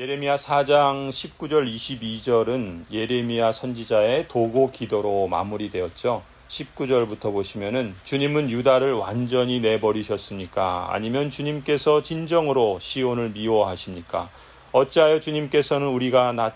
예레미야 4장 19절 22절은 예레미야 선지자의 도고 기도로 마무리되었죠. 19절부터 보시면은 주님은 유다를 완전히 내버리셨습니까? 아니면 주님께서 진정으로 시온을 미워하십니까? 어찌하여 주님께서는 우리가 낫,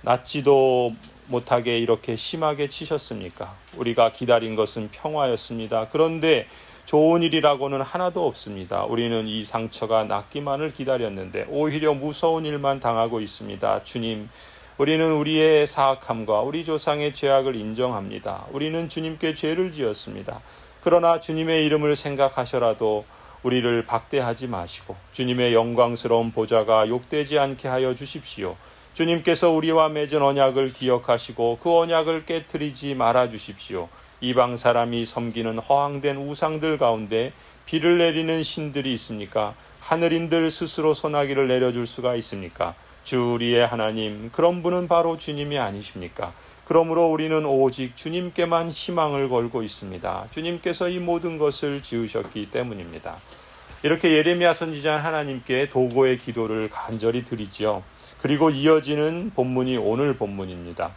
낫지도 못하게 이렇게 심하게 치셨습니까? 우리가 기다린 것은 평화였습니다. 그런데 좋은 일이라고는 하나도 없습니다. 우리는 이 상처가 낫기만을 기다렸는데 오히려 무서운 일만 당하고 있습니다. 주님, 우리는 우리의 사악함과 우리 조상의 죄악을 인정합니다. 우리는 주님께 죄를 지었습니다. 그러나 주님의 이름을 생각하셔라도 우리를 박대하지 마시고 주님의 영광스러운 보좌가 욕되지 않게 하여 주십시오. 주님께서 우리와 맺은 언약을 기억하시고 그 언약을 깨뜨리지 말아 주십시오. 이방 사람이 섬기는 허황된 우상들 가운데 비를 내리는 신들이 있습니까? 하늘인들 스스로 소나기를 내려줄 수가 있습니까? 주 우리의 하나님, 그런 분은 바로 주님이 아니십니까? 그러므로 우리는 오직 주님께만 희망을 걸고 있습니다. 주님께서 이 모든 것을 지으셨기 때문입니다. 이렇게 예레미야 선지자는 하나님께 도고의 기도를 간절히 드리지요. 그리고 이어지는 본문이 오늘 본문입니다.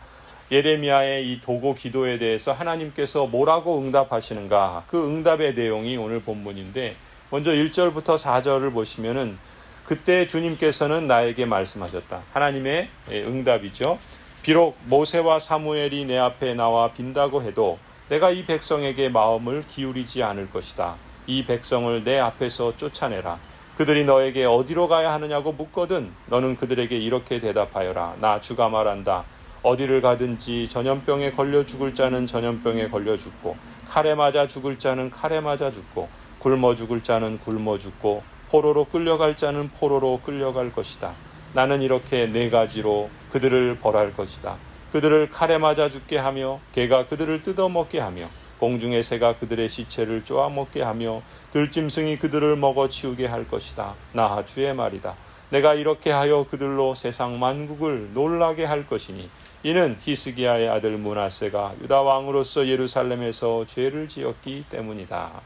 예레미야의 이 도고 기도에 대해서 하나님께서 뭐라고 응답하시는가? 그 응답의 내용이 오늘 본문인데 먼저 1절부터 4절을 보시면은 그때 주님께서는 나에게 말씀하셨다. 하나님의 응답이죠. 비록 모세와 사무엘이 내 앞에 나와 빈다고 해도 내가 이 백성에게 마음을 기울이지 않을 것이다. 이 백성을 내 앞에서 쫓아내라. 그들이 너에게 어디로 가야 하느냐고 묻거든 너는 그들에게 이렇게 대답하여라. 나 주가 말한다. 어디를 가든지 전염병에 걸려 죽을 자는 전염병에 걸려 죽고 칼에 맞아 죽을 자는 칼에 맞아 죽고 굶어 죽을 자는 굶어 죽고 포로로 끌려갈 자는 포로로 끌려갈 것이다. 나는 이렇게 네 가지로 그들을 벌할 것이다. 그들을 칼에 맞아 죽게 하며 개가 그들을 뜯어먹게 하며 공중의 새가 그들의 시체를 쪼아먹게 하며 들짐승이 그들을 먹어 치우게 할 것이다. 나 주의 말이다. 내가 이렇게 하여 그들로 세상 만국을 놀라게 할 것이니 이는 히스기야의 아들 문하세가 유다 왕으로서 예루살렘에서 죄를 지었기 때문이다.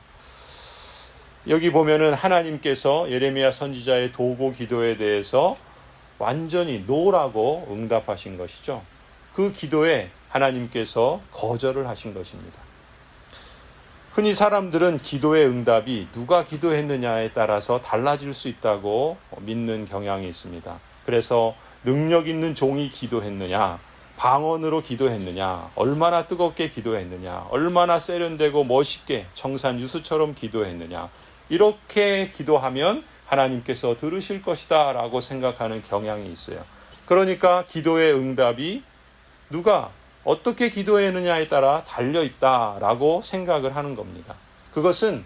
여기 보면은 하나님께서 예레미야 선지자의 도고 기도에 대해서 완전히 노라고 응답하신 것이죠. 그 기도에 하나님께서 거절을 하신 것입니다. 흔히 사람들은 기도의 응답이 누가 기도했느냐에 따라서 달라질 수 있다고 믿는 경향이 있습니다. 그래서 능력 있는 종이 기도했느냐, 방언으로 기도했느냐, 얼마나 뜨겁게 기도했느냐, 얼마나 세련되고 멋있게 청산 유수처럼 기도했느냐, 이렇게 기도하면 하나님께서 들으실 것이다 라고 생각하는 경향이 있어요. 그러니까 기도의 응답이 누가 어떻게 기도했느냐에 따라 달려 있다 라고 생각을 하는 겁니다. 그것은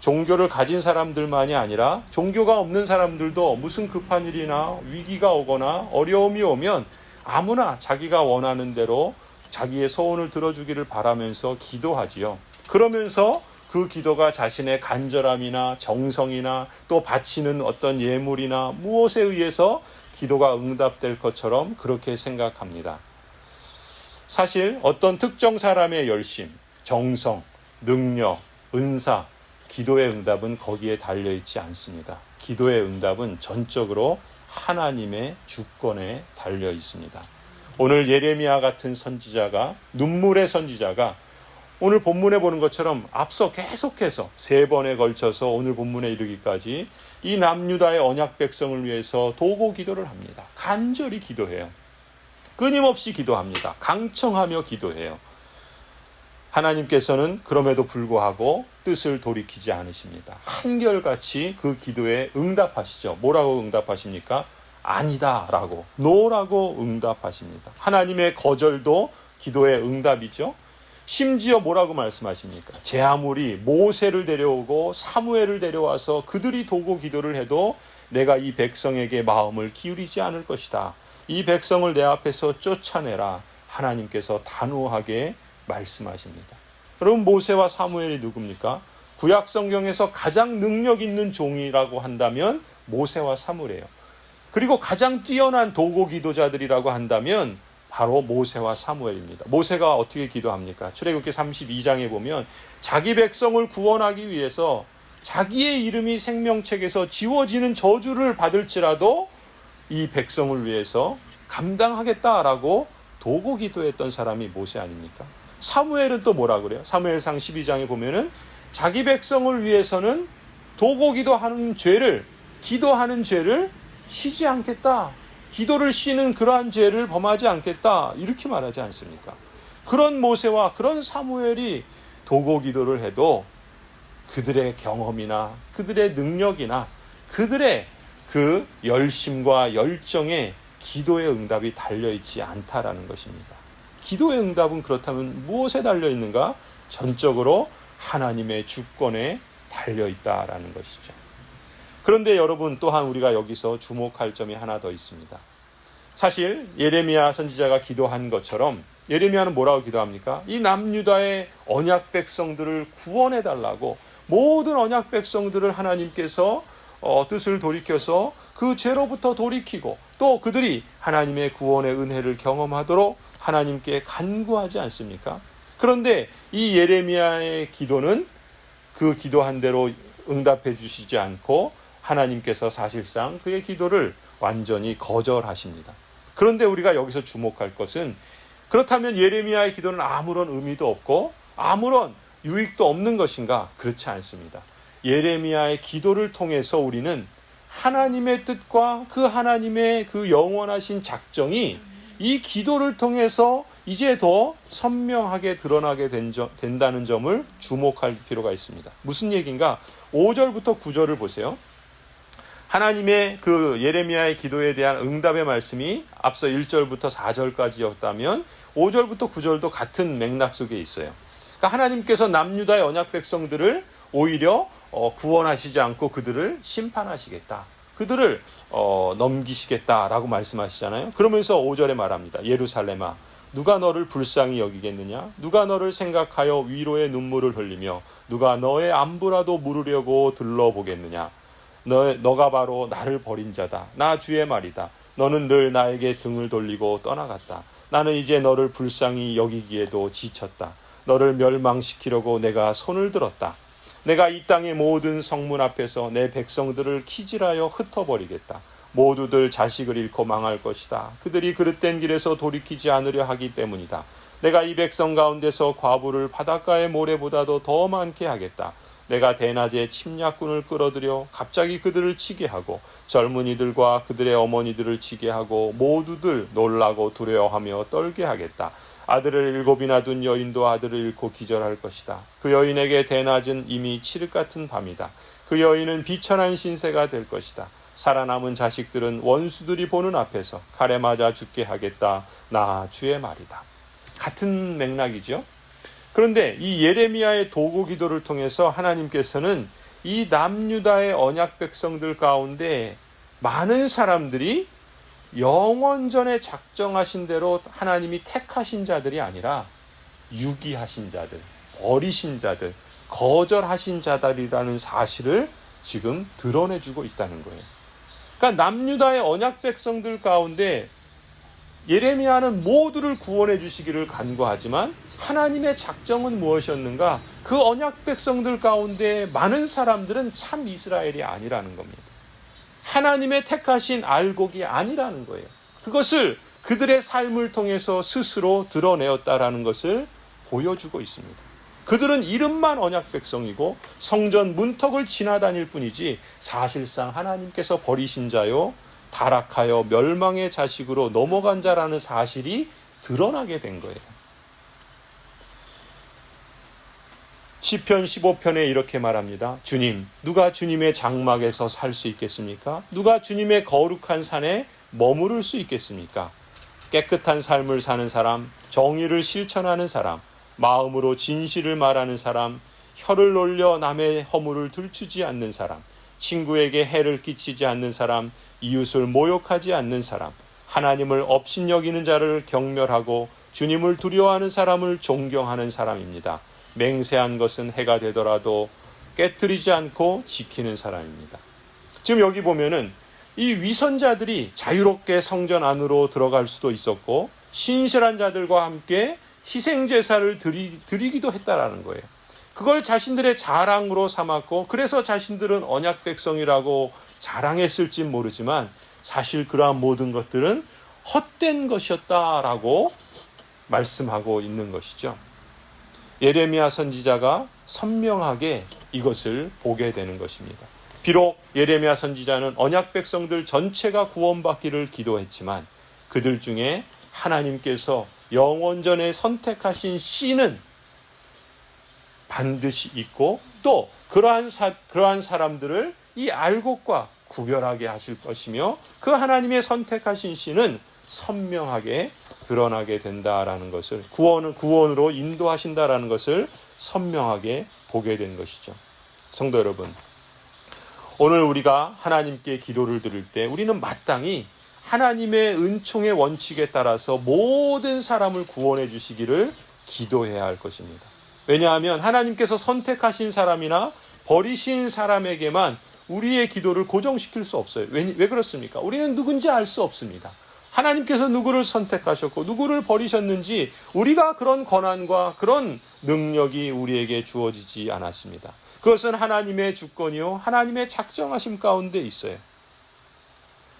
종교를 가진 사람들만이 아니라 종교가 없는 사람들도 무슨 급한 일이나 위기가 오거나 어려움이 오면 아무나 자기가 원하는 대로 자기의 소원을 들어주기를 바라면서 기도하지요. 그러면서 그 기도가 자신의 간절함이나 정성이나 또 바치는 어떤 예물이나 무엇에 의해서 기도가 응답될 것처럼 그렇게 생각합니다. 사실 어떤 특정 사람의 열심, 정성, 능력, 은사, 기도의 응답은 거기에 달려 있지 않습니다. 기도의 응답은 전적으로 하나님의 주권에 달려 있습니다. 오늘 예레미야 같은 선지자가 눈물의 선지자가 오늘 본문에 보는 것처럼 앞서 계속해서 세 번에 걸쳐서 오늘 본문에 이르기까지 이 남유다의 언약 백성을 위해서 도고 기도를 합니다. 간절히 기도해요. 끊임없이 기도합니다. 강청하며 기도해요. 하나님께서는 그럼에도 불구하고 뜻을 돌이키지 않으십니다. 한결같이 그 기도에 응답하시죠. 뭐라고 응답하십니까? 아니다라고, 노라고 응답하십니다. 하나님의 거절도 기도의 응답이죠. 심지어 뭐라고 말씀하십니까? 제 아무리 모세를 데려오고 사무엘을 데려와서 그들이 도고 기도를 해도 내가 이 백성에게 마음을 기울이지 않을 것이다. 이 백성을 내 앞에서 쫓아내라. 하나님께서 단호하게 말씀하십니다. 그럼 모세와 사무엘이 누굽니까? 구약 성경에서 가장 능력 있는 종이라고 한다면 모세와 사무엘이에요. 그리고 가장 뛰어난 도고 기도자들이라고 한다면 바로 모세와 사무엘입니다. 모세가 어떻게 기도합니까? 출애굽기 32장에 보면 자기 백성을 구원하기 위해서 자기의 이름이 생명책에서 지워지는 저주를 받을지라도 이 백성을 위해서 감당하겠다라고 도고 기도했던 사람이 모세 아닙니까? 사무엘은 또 뭐라 그래요? 사무엘상 12장에 보면은 자기 백성을 위해서는 도고 기도 하는 죄를 기도하는 죄를 쉬지 않겠다. 기도를 쉬는 그러한 죄를 범하지 않겠다. 이렇게 말하지 않습니까? 그런 모세와 그런 사무엘이 도고 기도를 해도 그들의 경험이나 그들의 능력이나 그들의 그 열심과 열정에 기도의 응답이 달려 있지 않다라는 것입니다. 기도의 응답은 그렇다면 무엇에 달려 있는가? 전적으로 하나님의 주권에 달려 있다라는 것이죠. 그런데 여러분 또한 우리가 여기서 주목할 점이 하나 더 있습니다. 사실 예레미야 선지자가 기도한 것처럼 예레미야는 뭐라고 기도합니까? 이 남유다의 언약 백성들을 구원해 달라고 모든 언약 백성들을 하나님께서 어, 뜻을 돌이켜서 그 죄로부터 돌이키고 또 그들이 하나님의 구원의 은혜를 경험하도록 하나님께 간구하지 않습니까? 그런데 이 예레미야의 기도는 그 기도한 대로 응답해 주시지 않고 하나님께서 사실상 그의 기도를 완전히 거절하십니다. 그런데 우리가 여기서 주목할 것은 그렇다면 예레미야의 기도는 아무런 의미도 없고 아무런 유익도 없는 것인가? 그렇지 않습니다. 예레미야의 기도를 통해서 우리는 하나님의 뜻과 그 하나님의 그 영원하신 작정이 이 기도를 통해서 이제 더 선명하게 드러나게 된 점, 된다는 점을 주목할 필요가 있습니다. 무슨 얘기인가? 5절부터 9절을 보세요. 하나님의 그 예레미야의 기도에 대한 응답의 말씀이 앞서 1절부터 4절까지였다면 5절부터 9절도 같은 맥락 속에 있어요. 그러니까 하나님께서 남유다의 언약 백성들을 오히려 어, 구원하시지 않고 그들을 심판하시겠다. 그들을 어, 넘기시겠다라고 말씀하시잖아요. 그러면서 5절에 말합니다. 예루살렘아 누가 너를 불쌍히 여기겠느냐? 누가 너를 생각하여 위로의 눈물을 흘리며 누가 너의 안부라도 물으려고 들러보겠느냐? 너, 너가 바로 나를 버린 자다. 나 주의 말이다. 너는 늘 나에게 등을 돌리고 떠나갔다. 나는 이제 너를 불쌍히 여기기에도 지쳤다. 너를 멸망시키려고 내가 손을 들었다. 내가 이 땅의 모든 성문 앞에서 내 백성들을 키질하여 흩어버리겠다. 모두들 자식을 잃고 망할 것이다. 그들이 그릇된 길에서 돌이키지 않으려 하기 때문이다. 내가 이 백성 가운데서 과부를 바닷가의 모래보다도 더 많게 하겠다. 내가 대낮에 침략군을 끌어들여 갑자기 그들을 치게 하고 젊은이들과 그들의 어머니들을 치게 하고 모두들 놀라고 두려워하며 떨게 하겠다. 아들을 일곱이나 둔 여인도 아들을 잃고 기절할 것이다. 그 여인에게 대낮은 이미 칠흑 같은 밤이다. 그 여인은 비천한 신세가 될 것이다. 살아남은 자식들은 원수들이 보는 앞에서 칼에 맞아 죽게 하겠다. 나 주의 말이다. 같은 맥락이죠. 그런데 이 예레미야의 도구 기도를 통해서 하나님께서는 이 남유다의 언약 백성들 가운데 많은 사람들이 영원 전에 작정하신 대로 하나님이 택하신 자들이 아니라 유기하신 자들, 버리신 자들, 거절하신 자들이라는 사실을 지금 드러내주고 있다는 거예요. 그러니까 남유다의 언약 백성들 가운데 예레미야는 모두를 구원해 주시기를 간구하지만 하나님의 작정은 무엇이었는가? 그 언약 백성들 가운데 많은 사람들은 참 이스라엘이 아니라는 겁니다. 하나님의 택하신 알곡이 아니라는 거예요. 그것을 그들의 삶을 통해서 스스로 드러내었다라는 것을 보여주고 있습니다. 그들은 이름만 언약 백성이고 성전 문턱을 지나다닐 뿐이지 사실상 하나님께서 버리신 자요 타락하여 멸망의 자식으로 넘어간 자라는 사실이 드러나게 된 거예요. 시편 15편에 이렇게 말합니다. 주님, 누가 주님의 장막에서 살 수 있겠습니까? 누가 주님의 거룩한 산에 머무를 수 있겠습니까? 깨끗한 삶을 사는 사람, 정의를 실천하는 사람, 마음으로 진실을 말하는 사람, 혀를 놀려 남의 허물을 들추지 않는 사람, 친구에게 해를 끼치지 않는 사람, 이웃을 모욕하지 않는 사람, 하나님을 업신여기는 자를 경멸하고 주님을 두려워하는 사람을 존경하는 사람입니다. 맹세한 것은 해가 되더라도 깨뜨리지 않고 지키는 사람입니다. 지금 여기 보면은 이 위선자들이 자유롭게 성전 안으로 들어갈 수도 있었고 신실한 자들과 함께 희생 제사를 드리, 드리기도 했다라는 거예요. 그걸 자신들의 자랑으로 삼았고 그래서 자신들은 언약 백성이라고 자랑했을진 모르지만 사실 그러한 모든 것들은 헛된 것이었다라고 말씀하고 있는 것이죠. 예레미야 선지자가 선명하게 이것을 보게 되는 것입니다. 비록 예레미야 선지자는 언약 백성들 전체가 구원받기를 기도했지만 그들 중에 하나님께서 영원전에 선택하신 씨는 반드시 있고 또 그러한 사, 그러한 사람들을 이 알곡과 구별하게 하실 것이며 그 하나님의 선택하신 씨는 선명하게 드러나게 된다라는 것을 구원을 구원으로 인도하신다라는 것을 선명하게 보게 된 것이죠. 성도 여러분, 오늘 우리가 하나님께 기도를 드릴 때 우리는 마땅히 하나님의 은총의 원칙에 따라서 모든 사람을 구원해 주시기를 기도해야 할 것입니다. 왜냐하면 하나님께서 선택하신 사람이나 버리신 사람에게만 우리의 기도를 고정시킬 수 없어요. 왜, 왜 그렇습니까? 우리는 누군지 알 수 없습니다. 하나님께서 누구를 선택하셨고 누구를 버리셨는지 우리가 그런 권한과 그런 능력이 우리에게 주어지지 않았습니다. 그것은 하나님의 주권이요 하나님의 작정하심 가운데 있어요.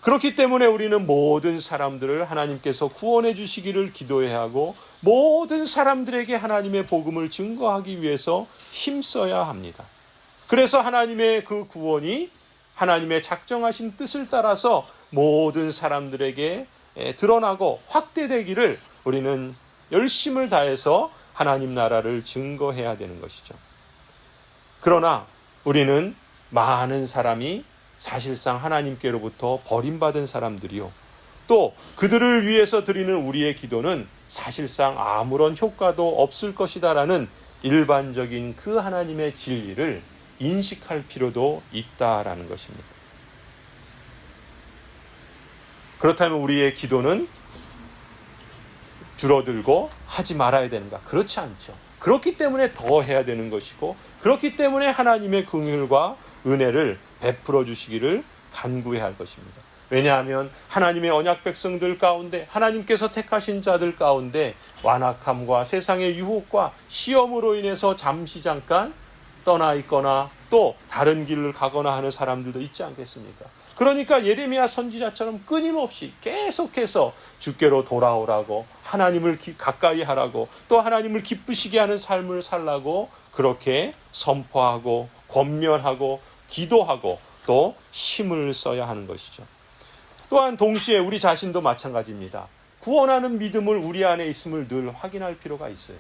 그렇기 때문에 우리는 모든 사람들을 하나님께서 구원해 주시기를 기도해야 하고 모든 사람들에게 하나님의 복음을 증거하기 위해서 힘써야 합니다. 그래서 하나님의 그 구원이 하나님의 작정하신 뜻을 따라서 모든 사람들에게 드러나고 확대되기를 우리는 열심을 다해서 하나님 나라를 증거해야 되는 것이죠. 그러나 우리는 많은 사람이 사실상 하나님께로부터 버림받은 사람들이요. 또 그들을 위해서 드리는 우리의 기도는 사실상 아무런 효과도 없을 것이다라는 일반적인 그 하나님의 진리를 인식할 필요도 있다라는 것입니다. 그렇다면 우리의 기도는 줄어들고 하지 말아야 되는가? 그렇지 않죠. 그렇기 때문에 더 해야 되는 것이고 그렇기 때문에 하나님의 긍휼과 은혜를 베풀어 주시기를 간구해야 할 것입니다. 왜냐하면 하나님의 언약 백성들 가운데 하나님께서 택하신 자들 가운데 완악함과 세상의 유혹과 시험으로 인해서 잠시 잠깐 떠나 있거나 또 다른 길을 가거나 하는 사람들도 있지 않겠습니까? 그러니까 예레미야 선지자처럼 끊임없이 계속해서 주께로 돌아오라고 하나님을 기, 가까이 하라고 또 하나님을 기쁘시게 하는 삶을 살라고 그렇게 선포하고 권면하고 기도하고 또 힘을 써야 하는 것이죠. 또한 동시에 우리 자신도 마찬가지입니다. 구원하는 믿음을 우리 안에 있음을 늘 확인할 필요가 있어요.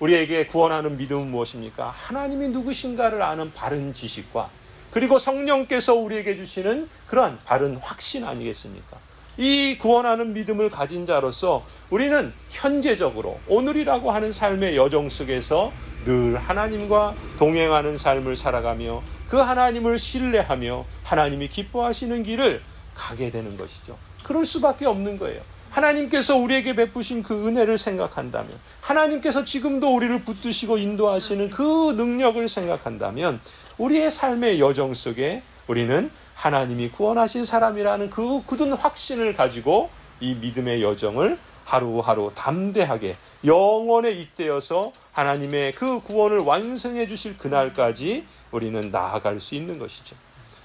우리에게 구원하는 믿음은 무엇입니까? 하나님이 누구신가를 아는 바른 지식과 그리고 성령께서 우리에게 주시는 그러한 바른 확신 아니겠습니까? 이 구원하는 믿음을 가진 자로서 우리는 현재적으로 오늘이라고 하는 삶의 여정 속에서 늘 하나님과 동행하는 삶을 살아가며 그 하나님을 신뢰하며 하나님이 기뻐하시는 길을 가게 되는 것이죠. 그럴 수밖에 없는 거예요. 하나님께서 우리에게 베푸신 그 은혜를 생각한다면, 하나님께서 지금도 우리를 붙드시고 인도하시는 그 능력을 생각한다면, 우리의 삶의 여정 속에 우리는 하나님이 구원하신 사람이라는 그 굳은 확신을 가지고 이 믿음의 여정을 하루하루 담대하게 영원에 잇대어서 하나님의 그 구원을 완성해 주실 그날까지 우리는 나아갈 수 있는 것이죠.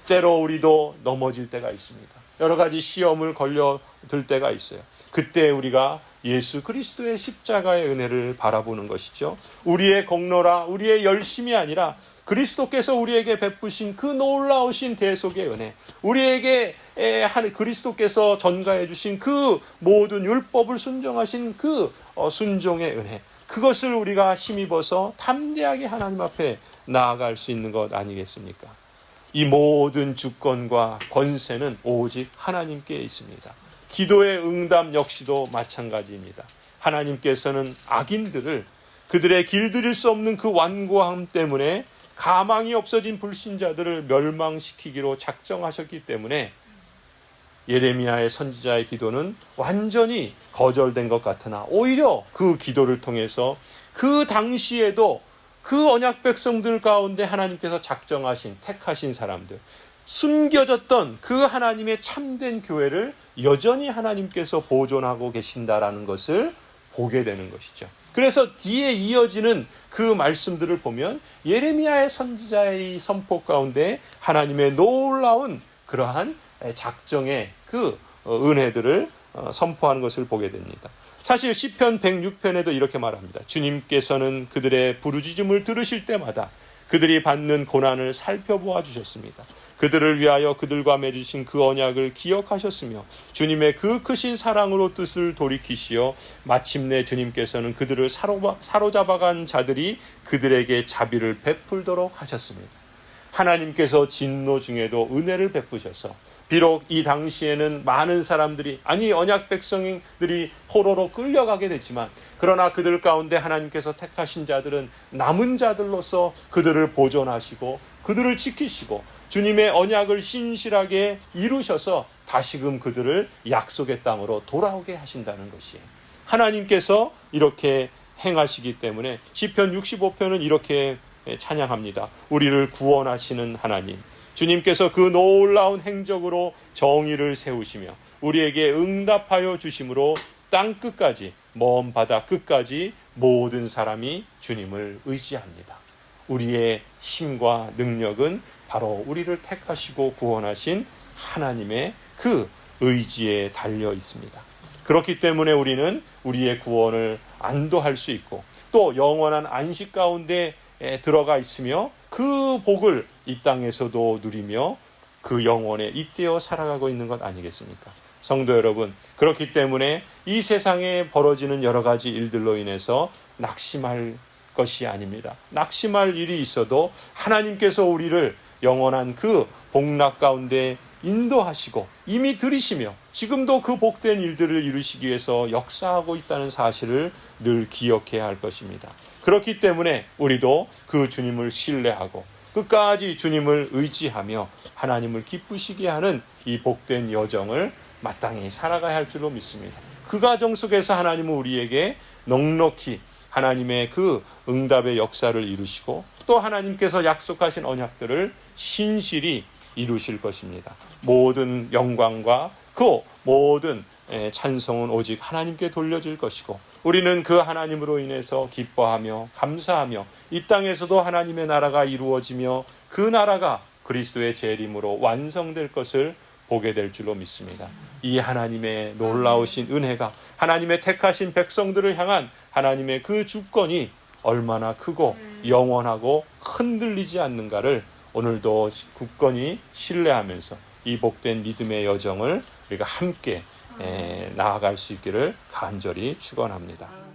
때로 우리도 넘어질 때가 있습니다. 여러 가지 시험을 걸려 들 때가 있어요. 그때 우리가 예수 그리스도의 십자가의 은혜를 바라보는 것이죠. 우리의 공로라 우리의 열심이 아니라 그리스도께서 우리에게 베푸신 그 놀라우신 대속의 은혜, 우리에게 한 그리스도께서 전가해 주신 그 모든 율법을 순종하신 그 어, 순종의 은혜, 그것을 우리가 힘입어서 담대하게 하나님 앞에 나아갈 수 있는 것 아니겠습니까? 이 모든 주권과 권세는 오직 하나님께 있습니다. 기도의 응답 역시도 마찬가지입니다. 하나님께서는 악인들을 그들의 길들일 수 없는 그 완고함 때문에 가망이 없어진 불신자들을 멸망시키기로 작정하셨기 때문에 예레미야의 선지자의 기도는 완전히 거절된 것 같으나 오히려 그 기도를 통해서 그 당시에도 그 언약 백성들 가운데 하나님께서 작정하신 택하신 사람들 숨겨졌던 그 하나님의 참된 교회를 여전히 하나님께서 보존하고 계신다라는 것을 보게 되는 것이죠. 그래서 뒤에 이어지는 그 말씀들을 보면 예레미야의 선지자의 선포 가운데 하나님의 놀라운 그러한 작정의 그 어, 은혜들을 어, 선포하는 것을 보게 됩니다. 사실 시편 106편에도 이렇게 말합니다. 주님께서는 그들의 부르짖음을 들으실 때마다 그들이 받는 고난을 살펴보아 주셨습니다. 그들을 위하여 그들과 맺으신 그 언약을 기억하셨으며 주님의 그 크신 사랑으로 뜻을 돌이키시어 마침내 주님께서는 그들을 사로잡아, 사로잡아간 자들이 그들에게 자비를 베풀도록 하셨습니다. 하나님께서 진노 중에도 은혜를 베푸셔서 비록 이 당시에는 많은 사람들이 아니 언약 백성들이 포로로 끌려가게 됐지만 그러나 그들 가운데 하나님께서 택하신 자들은 남은 자들로서 그들을 보존하시고 그들을 지키시고 주님의 언약을 신실하게 이루셔서 다시금 그들을 약속의 땅으로 돌아오게 하신다는 것이에요. 하나님께서 이렇게 행하시기 때문에 시편 65편은 이렇게 찬양합니다. 우리를 구원하시는 하나님. 주님께서 그 놀라운 행적으로 정의를 세우시며 우리에게 응답하여 주심으로 땅 끝까지 먼 바다 끝까지 모든 사람이 주님을 의지합니다. 우리의 힘과 능력은 바로 우리를 택하시고 구원하신 하나님의 그 의지에 달려 있습니다. 그렇기 때문에 우리는 우리의 구원을 안도할 수 있고 또 영원한 안식 가운데 들어가 있으며 그 복을 이 땅에서도 누리며 그 영혼에 잇대어 살아가고 있는 것 아니겠습니까? 성도 여러분, 그렇기 때문에 이 세상에 벌어지는 여러 가지 일들로 인해서 낙심할 것이 아닙니다. 낙심할 일이 있어도 하나님께서 우리를 영원한 그 복락 가운데 인도하시고 이미 들이시며 지금도 그 복된 일들을 이루시기 위해서 역사하고 있다는 사실을 늘 기억해야 할 것입니다. 그렇기 때문에 우리도 그 주님을 신뢰하고 끝까지 주님을 의지하며 하나님을 기쁘시게 하는 이 복된 여정을 마땅히 살아가야 할 줄로 믿습니다. 그 과정 속에서 하나님은 우리에게 넉넉히 하나님의 그 응답의 역사를 이루시고 또 하나님께서 약속하신 언약들을 신실히 이루실 것입니다. 모든 영광과 그 모든 찬송은 오직 하나님께 돌려질 것이고 우리는 그 하나님으로 인해서 기뻐하며 감사하며 이 땅에서도 하나님의 나라가 이루어지며 그 나라가 그리스도의 재림으로 완성될 것을 보게 될 줄로 믿습니다. 이 하나님의 놀라우신 은혜가 하나님의 택하신 백성들을 향한 하나님의 그 주권이 얼마나 크고 영원하고 흔들리지 않는가를 오늘도 굳건히 신뢰하면서 이 복된 믿음의 여정을 우리가 함께 에, 나아갈 수 있기를 간절히 축원합니다.